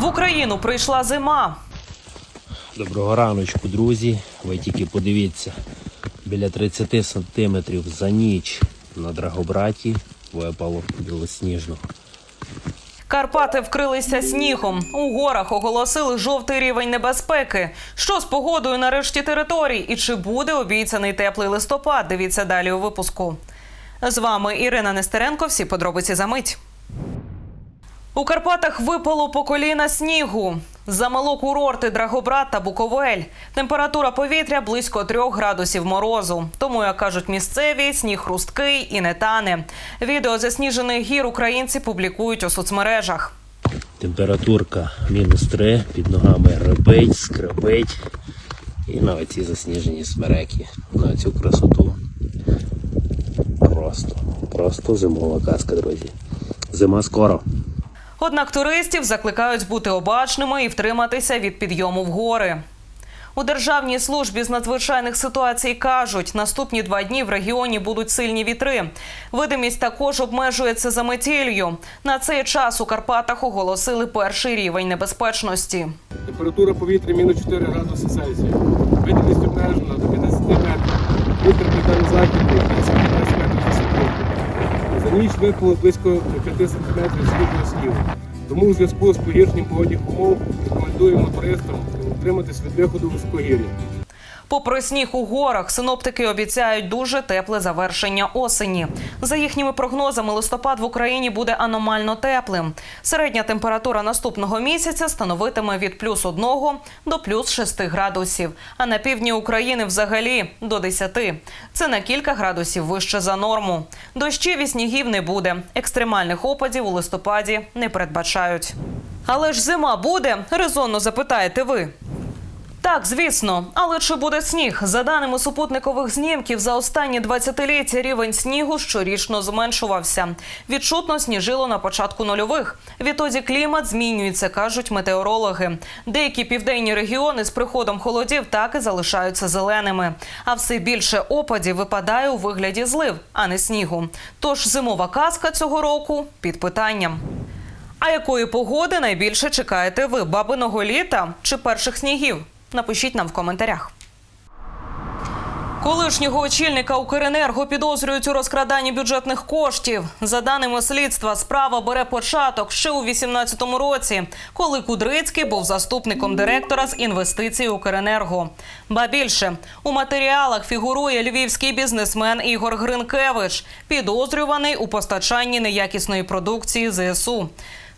В Україну прийшла зима. Доброго раночку, друзі. Ви тільки подивіться, біля 30 сантиметрів за ніч на Драгобраті випало білосніжного. Карпати вкрилися снігом. У горах оголосили жовтий рівень небезпеки. Що з погодою на решті територій? І чи буде обіцяний теплий листопад? Дивіться далі у випуску. З вами Ірина Нестеренко. Всі подробиці за мить. У Карпатах випало по коліна снігу. Замало курорти Драгобрат та Буковель. Температура повітря близько трьох градусів морозу. Тому, як кажуть місцеві, сніг хрусткий і не тане. Відео засніжених гір українці публікують у соцмережах. Температурка мінус 3, під ногами репить, скрипить. І на оці засніжені смереки. На цю красоту. Просто, просто зимова казка, друзі. Зима скоро. Однак туристів закликають бути обачними і втриматися від підйому в гори. У Державній службі з надзвичайних ситуацій кажуть, наступні два дні в регіоні будуть сильні вітри. Видимість також обмежується за метіллю. На цей час у Карпатах оголосили перший рівень небезпечності. Температура повітря мінус 4 градуси Цельсія. Видимість обмежена ніч випало близько 5 см світлого снігу. Тому у зв'язку з погіршенням погодних умов рекомендуємо туристам утриматись від виходу в високогір'я. Попри сніг у горах, синоптики обіцяють дуже тепле завершення осені. За їхніми прогнозами, листопад в Україні буде аномально теплим. Середня температура наступного місяця становитиме від плюс 1 до плюс 6 градусів. А на півдні України взагалі до 10. Це на кілька градусів вище за норму. Дощів і снігів не буде. Екстремальних опадів у листопаді не передбачають. Але ж зима буде? Резонно запитаєте ви. Так, звісно, але чи буде сніг? За даними супутникових знімків, за останні 20-ліття рівень снігу щорічно зменшувався. Відчутно сніжило на початку нульових. Відтоді клімат змінюється, кажуть метеорологи. Деякі південні регіони з приходом холодів так і залишаються зеленими. А все більше опадів випадає у вигляді злив, а не снігу. Тож зимова казка цього року під питанням. А якої погоди найбільше чекаєте ви? Бабиного літа чи перших снігів? Напишіть нам в коментарях. Колишнього очільника Укренерго підозрюють у розкраданні бюджетних коштів. За даними слідства, справа бере початок ще у 2018 році, коли Кудрицький був заступником директора з інвестицій Укренерго. Ба більше у матеріалах фігурує львівський бізнесмен Ігор Гринкевич, підозрюваний у постачанні неякісної продукції ЗСУ.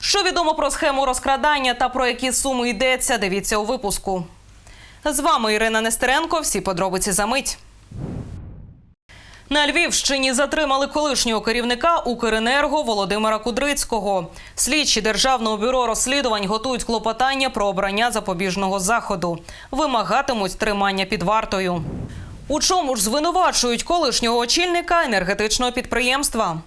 Що відомо про схему розкрадання та про які суми йдеться, дивіться у випуску. З вами Ірина Нестеренко. Всі подробиці за мить. На Львівщині затримали колишнього керівника Укренерго Володимира Кудрицького. Слідчі державного бюро розслідувань готують клопотання про обрання запобіжного заходу. Вимагатимуть тримання під вартою. У чому ж звинувачують колишнього очільника енергетичного підприємства?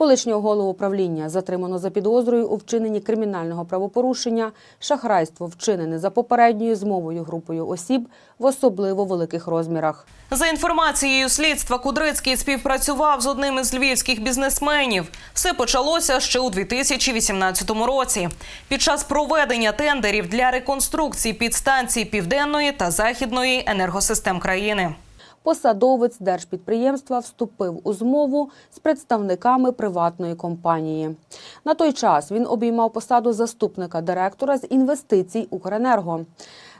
Колишнього голову управління затримано за підозрою у вчиненні кримінального правопорушення, шахрайство вчинене за попередньою змовою групою осіб в особливо великих розмірах. За інформацією слідства, Кудрицький співпрацював з одним із львівських бізнесменів. Все почалося ще у 2018 році. Під час проведення тендерів для реконструкції підстанцій південної та західної енергосистем країни. Посадовець держпідприємства вступив у змову з представниками приватної компанії. На той час він обіймав посаду заступника директора з інвестицій Укренерго.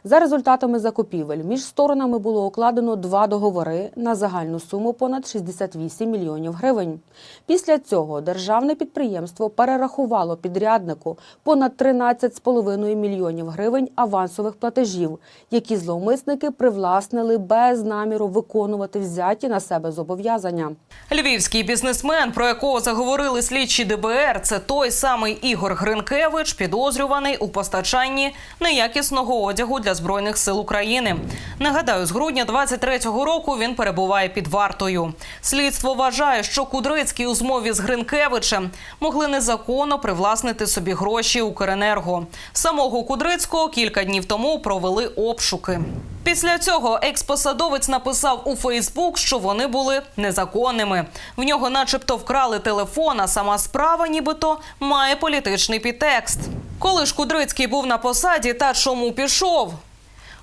За результатами закупівель між сторонами було укладено два договори на загальну суму понад 68 мільйонів гривень. Після цього державне підприємство перерахувало підряднику понад 13,5 мільйонів гривень авансових платежів, які зловмисники привласнили без наміру виконувати взяті на себе зобов'язання. Львівський бізнесмен, про якого заговорили слідчі ДБР, це той самий Ігор Гринкевич, підозрюваний у постачанні неякісного одягу для збройних сил України. Нагадаю, з грудня 23-го року він перебуває під вартою. Слідство вважає, що Кудрицький у змові з Гринкевичем могли незаконно привласнити собі гроші Укренерго. Самого Кудрицького кілька днів тому провели обшуки. Після цього експосадовець написав у Фейсбук, що вони були незаконними. В нього, начебто, вкрали телефон, а сама справа, нібито, має політичний підтекст. Коли ж Кудрицький був на посаді та чому пішов?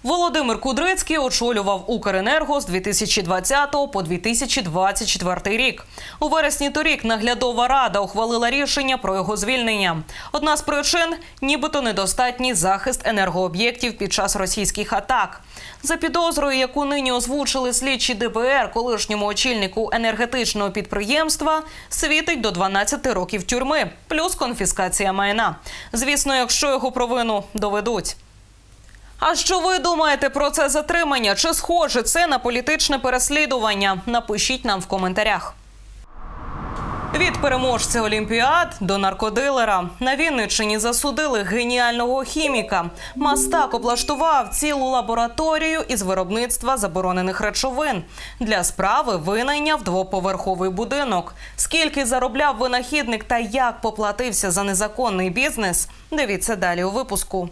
Володимир Кудрицький очолював Укренерго з 2020 по 2024 рік. У вересні торік наглядова рада ухвалила рішення про його звільнення. Одна з причин нібито недостатній захист енергооб'єктів під час російських атак. За підозрою, яку нині озвучили слідчі ДБР колишньому очільнику енергетичного підприємства, світить до 12 років тюрми, плюс конфіскація майна. Звісно, якщо його провину доведуть. А що ви думаєте про це затримання? Чи схоже це на політичне переслідування? Напишіть нам в коментарях. Від переможця Олімпіад до наркодилера на Вінниччині засудили геніального хіміка. Мастак облаштував цілу лабораторію із виробництва заборонених речовин. Для справи винайняв двоповерховий будинок. Скільки заробляв винахідник та як поплатився за незаконний бізнес? Дивіться далі у випуску.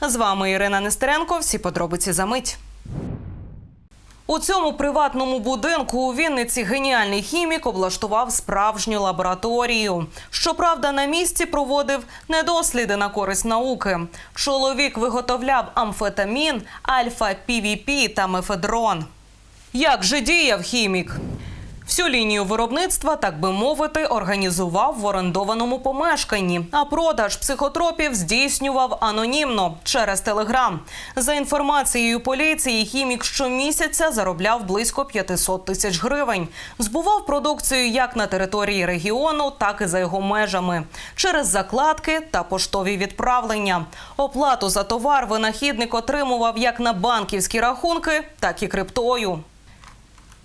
З вами Ірина Нестеренко. Всі подробиці за мить. У цьому приватному будинку у Вінниці геніальний хімік облаштував справжню лабораторію. Щоправда, на місці проводив не досліди на користь науки. Чоловік виготовляв амфетамін, альфа-півіпі та мефедрон. Як же діяв хімік? Всю лінію виробництва, так би мовити, організував в орендованому помешканні, а продаж психотропів здійснював анонімно через телеграм. За інформацією поліції, хімік щомісяця заробляв близько 500 тисяч гривень. Збував продукцію як на території регіону, так і за його межами через закладки та поштові відправлення. Оплату за товар винахідник отримував як на банківські рахунки, так і криптою.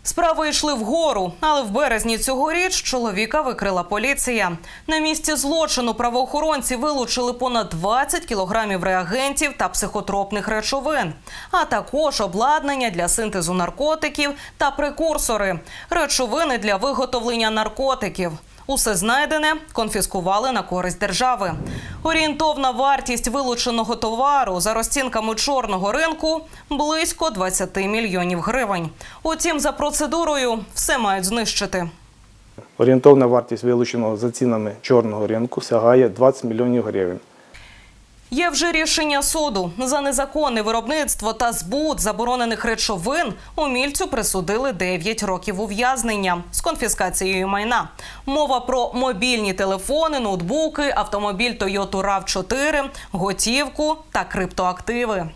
Справи йшли вгору, але в березні цьогоріч чоловіка викрила поліція. На місці злочину правоохоронці вилучили понад 20 кілограмів реагентів та психотропних речовин, а також обладнання для синтезу наркотиків та прекурсори, речовини для виготовлення наркотиків. Усе знайдене конфіскували на користь держави. Орієнтовна вартість вилученого товару за розцінками чорного ринку близько 20 мільйонів гривень. Утім, за процедурою все мають знищити. Орієнтовна вартість вилученого за цінами чорного ринку сягає 20 мільйонів гривень. Є вже рішення суду за незаконне виробництво та збут заборонених речовин. Умільцю присудили 9 років ув'язнення з конфіскацією майна. Мова про мобільні телефони, ноутбуки, автомобіль Toyota rav 4 готівку та криптоактиви.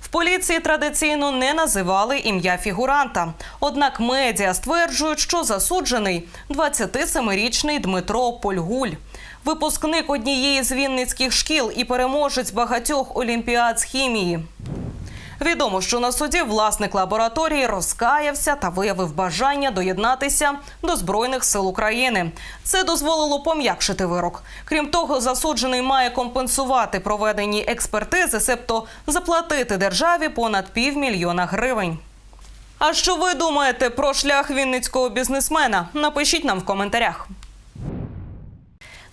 В поліції традиційно не називали ім'я фігуранта. Однак медіа стверджують, що засуджений 27-річний Дмитро Польгуль. Випускник однієї з вінницьких шкіл і переможець багатьох олімпіад з хімії. Відомо, що на суді власник лабораторії розкаявся та виявив бажання доєднатися до збройних сил України. Це дозволило пом'якшити вирок. Крім того, засуджений має компенсувати проведені експертизи, себто заплатити державі понад півмільйона гривень. А що ви думаєте про шлях вінницького бізнесмена? Напишіть нам в коментарях.